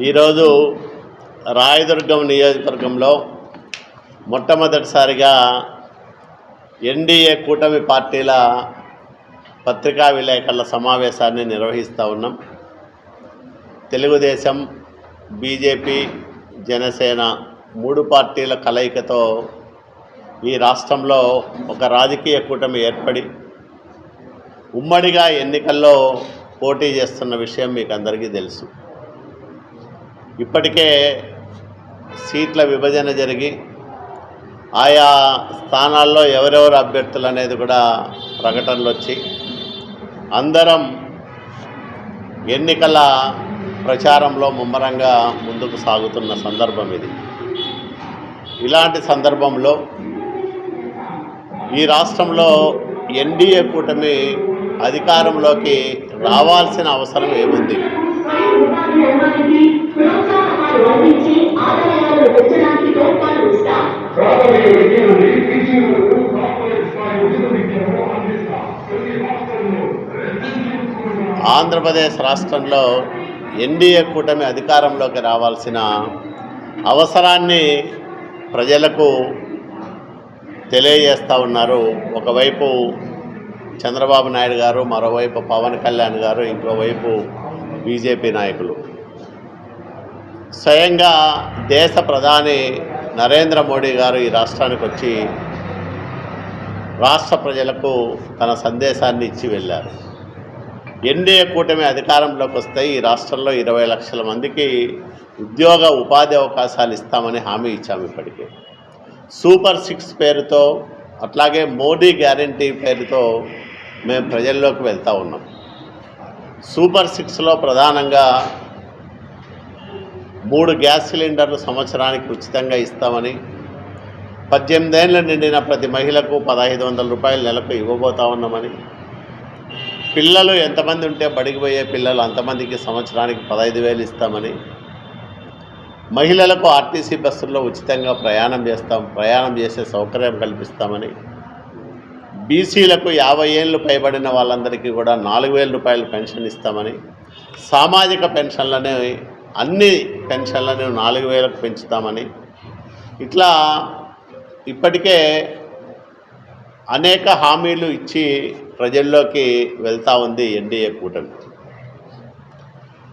ఈరోజు రాయదుర్గం నియోజకవర్గంలో మొట్టమొదటిసారిగా ఎన్డీఏ కూటమి పార్టీల పత్రికా విలేకరుల సమావేశాన్ని నిర్వహిస్తూ ఉన్నాం. తెలుగుదేశం బీజేపీ జనసేన మూడు పార్టీల కలయికతో ఈ రాష్ట్రంలో ఒక రాజకీయ కూటమి ఏర్పడి ఉమ్మడిగా ఎన్నికల్లో పోటీ చేస్తున్న విషయం మీకు అందరికీ తెలుసు. ఇప్పటికే సీట్ల విభజన జరిగి ఆయా స్థానాల్లో ఎవరెవరు అభ్యర్థులు అనేది కూడా ప్రకటనలు వచ్చి అందరం ఎన్నికల ప్రచారంలో ముమ్మరంగా ముందుకు సాగుతున్న సందర్భం ఇది. ఇలాంటి సందర్భంలో ఈ రాష్ట్రంలో ఎన్డీఏ కూటమి అధికారంలోకి రావాల్సిన అవసరం ఏముంది? అందించి పెంచడానికి తోడ్పాటు ఇస్తాం. ఆంధ్రప్రదేశ్ రాష్ట్రంలో ఎన్డీఏ కూటమి అధికారంలోకి రావాల్సిన అవసరాన్ని ప్రజలకు తెలియజేస్తూ ఉన్నారు. ఒకవైపు చంద్రబాబు నాయుడు గారు మరోవైపు పవన్ కళ్యాణ్ గారు ఇంకోవైపు బీజేపీ నాయకులు. స్వయంగా దేశ ప్రధాని నరేంద్ర మోడీ గారు ఈ రాష్ట్రానికి వచ్చి రాష్ట్ర ప్రజలకు తన సందేశాన్ని ఇచ్చి వెళ్ళారు. ఎన్డీఏ కూటమి అధికారంలోకి వస్తే ఈ రాష్ట్రంలో ఇరవై లక్షల మందికి ఉద్యోగ ఉపాధి అవకాశాలు ఇస్తామని హామీ ఇచ్చాము ఇప్పటికే. సూపర్ సిక్స్ పేరుతో అట్లాగే మోడీ గ్యారంటీ పేరుతో మేము ప్రజల్లోకి వెళ్తూ ఉన్నాం. సూపర్ సిక్స్లో ప్రధానంగా మూడు గ్యాస్ సిలిండర్లు సంవత్సరానికి ఉచితంగా ఇస్తామని పద్దెనిమిదేళ్ళ నిండిన ప్రతి మహిళకు పదహైదు వందల రూపాయలు నెలకు ఇవ్వబోతా ఉన్నామని పిల్లలు ఎంతమంది ఉంటే బడికి పోయే పిల్లలు అంతమందికి సంవత్సరానికి పదహైదు వేలు ఇస్తామని మహిళలకు ఆర్టీసీ బస్సుల్లో ఉచితంగా ప్రయాణం చేస్తాం ప్రయాణం చేసే సౌకర్యం కల్పిస్తామని బీసీలకు యాభై ఏళ్ళు పైబడిన వాళ్ళందరికీ కూడా నాలుగు వేల రూపాయలు పెన్షన్ ఇస్తామని సామాజిక పెన్షన్లనే అన్ని పెన్షన్లను నాలుగు వేలకు పెంచుతామని. ఇట్లా ఇప్పటికే అనేక హామీలు ఇచ్చి ప్రజల్లోకి వెళ్తూ ఉంది ఎన్డీఏ కూటమి.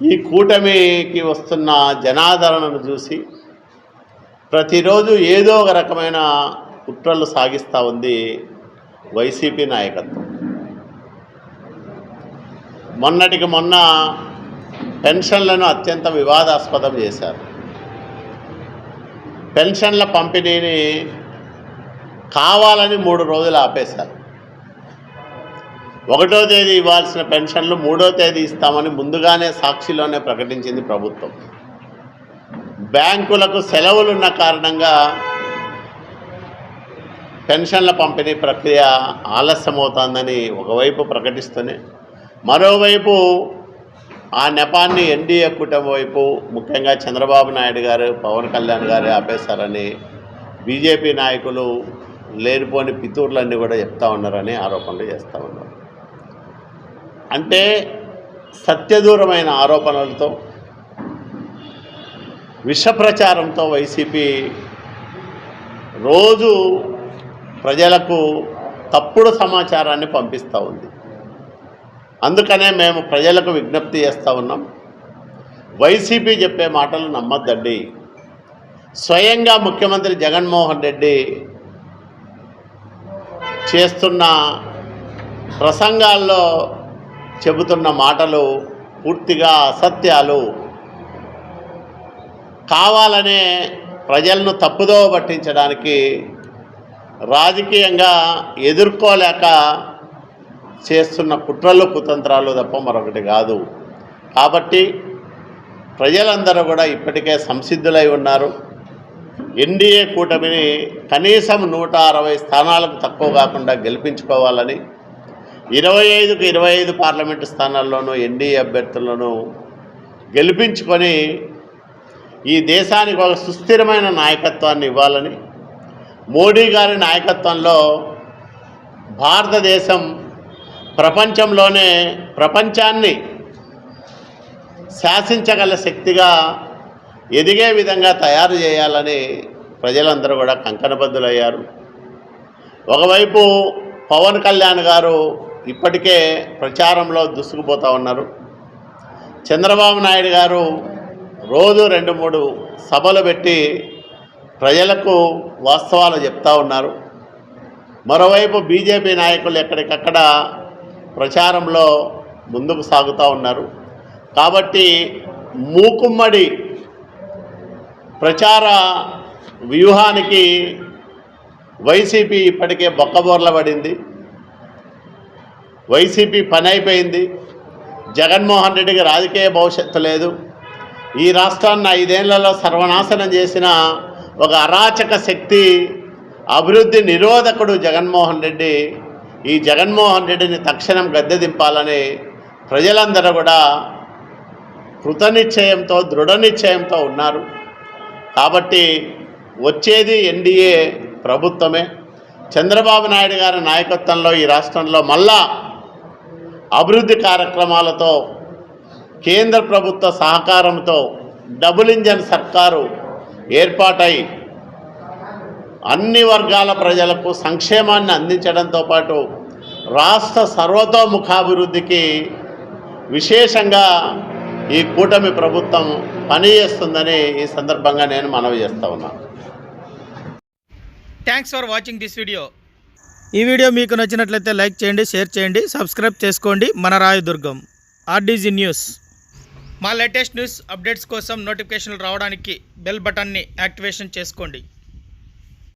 ఈ కూటమికి వస్తున్న జనాదరణను చూసి ప్రతిరోజు ఏదో ఒక రకమైన కుట్రలు సాగిస్తూ ఉంది వైసీపీ నాయకత్వం. మొన్నటికి మొన్న పెన్షన్లను అత్యంత వివాదాస్పదం చేశారు. పెన్షన్ల పంపిణీని కావాలని మూడు రోజులు ఆపేశారు. ఒకటో తేదీ ఇవ్వాల్సిన పెన్షన్లు మూడో తేదీ ఇస్తామని ముందుగానే సాక్షిలోనే ప్రకటించింది ప్రభుత్వం. బ్యాంకులకు సెలవులున్న కారణంగా పెన్షన్ల పంపిణీ ప్రక్రియ ఆలస్యమవుతోందని ఒకవైపు ప్రకటిస్తూనే మరోవైపు ఆ నెపాన్ని ఎన్డీఏ కూటమి వైపు ముఖ్యంగా చంద్రబాబు నాయుడు గారు పవన్ కళ్యాణ్ గారు ఆపేశారని బీజేపీ నాయకులు లేనిపోని పితూర్లన్నీ కూడా చెప్తా ఉన్నారని ఆరోపణలు చేస్తూ ఉన్నారు. అంటే సత్యదూరమైన ఆరోపణలతో విష ప్రచారంతో వైసీపీ రోజు ప్రజలకు తప్పుడు సమాచారాన్ని పంపిస్తూ ఉంది. అందుకనే మేము ప్రజలకు విజ్ఞప్తి చేస్తూ ఉన్నాం. వైసీపీ చెప్పే మాటలు నమ్మద్దండి. స్వయంగా ముఖ్యమంత్రి జగన్మోహన్ రెడ్డి చేస్తున్న ప్రసంగాల్లో చెబుతున్న మాటలు పూర్తిగా అసత్యాలు. కావాలనే ప్రజలను తప్పుదోవ పట్టించడానికి రాజకీయంగా ఎదుర్కోలేక చేస్తున్న కుట్రలు కుతంత్రాలు తప్ప మరొకటి కాదు. కాబట్టి ప్రజలందరూ కూడా ఇప్పటికే సంసిద్ధులై ఉన్నారు. ఎన్డీఏ కూటమిని కనీసం నూట అరవై స్థానాలకు తక్కువ కాకుండా గెలిపించుకోవాలని ఇరవై ఐదుకు ఇరవై ఐదు పార్లమెంటు స్థానాల్లోనూ ఎన్డీఏ అభ్యర్థులను గెలిపించుకొని ఈ దేశానికి ఒక సుస్థిరమైన నాయకత్వాన్ని ఇవ్వాలని మోడీ గారి నాయకత్వంలో భారతదేశం ప్రపంచంలోనే ప్రపంచాన్ని శాసించగల శక్తిగా ఎదిగే విధంగా తయారు చేయాలని ప్రజలందరూ కూడా కంకణబద్ధులయ్యారు. ఒకవైపు పవన్ కళ్యాణ్ గారు ఇప్పటికే ప్రచారంలో దుసుకుపోతూ ఉన్నారు. చంద్రబాబు నాయుడు గారు రోజు రెండు మూడు సభలు పెట్టి ప్రజలకు వాస్తవాలు చెప్తా ఉన్నారు. మరోవైపు బీజేపీ నాయకులు ఎక్కడికక్కడ ప్రచారంలో ముందుకు సాగుతూ ఉన్నారు. కాబట్టి మూకుమ్మడి ప్రచార వ్యూహానికి వైసీపీ ఇప్పటికే బొక్కబోర్ల పడింది. వైసీపీ పని అయిపోయింది జగన్మోహన్ రెడ్డికి రాజకీయ భవిష్యత్తు లేదు. ఈ రాష్ట్రాన్ని ఐదేళ్ళలో సర్వనాశనం చేసిన ఒక అరాచక శక్తి అభివృద్ధి నిరోధకుడు జగన్మోహన్ రెడ్డి ఈ జగన్మోహన్ రెడ్డిని తక్షణం గద్దె దింపాలని ప్రజలందరూ కూడా కృతనిశ్చయంతో దృఢ నిశ్చయంతో ఉన్నారు. కాబట్టి వచ్చేది ఎన్డీఏ ప్రభుత్వమే. చంద్రబాబు నాయుడు గారి నాయకత్వంలో ఈ రాష్ట్రంలో మళ్ళా అభివృద్ధి కార్యక్రమాలతో కేంద్ర ప్రభుత్వ సహకారంతో డబుల్ ఇంజన్ సర్కారు ఏర్పాటై అన్ని వర్గాల ప్రజలకు సంక్షేమాన్ని అందించడంతో పాటు రాష్ట్ర సర్వతోముఖాభివృద్ధికి విశేషంగా ఈ కూటమి ప్రభుత్వం పనిచేస్తుందని ఈ సందర్భంగా నేను మనవి చేస్తా ఉన్నాను thanks for watching this video ఈ వీడియో మీకు నచ్చినట్లయితే లైక్ చేయండి షేర్ చేయండి సబ్స్క్రైబ్ చేసుకోండి. మన రాయదుర్గం ఆర్డీజీ న్యూస్. మా లేటెస్ట్ న్యూస్ అప్డేట్స్ కోసం నోటిఫికేషన్లు రావడానికి బెల్ బటన్ని యాక్టివేషన్ చేసుకోండి.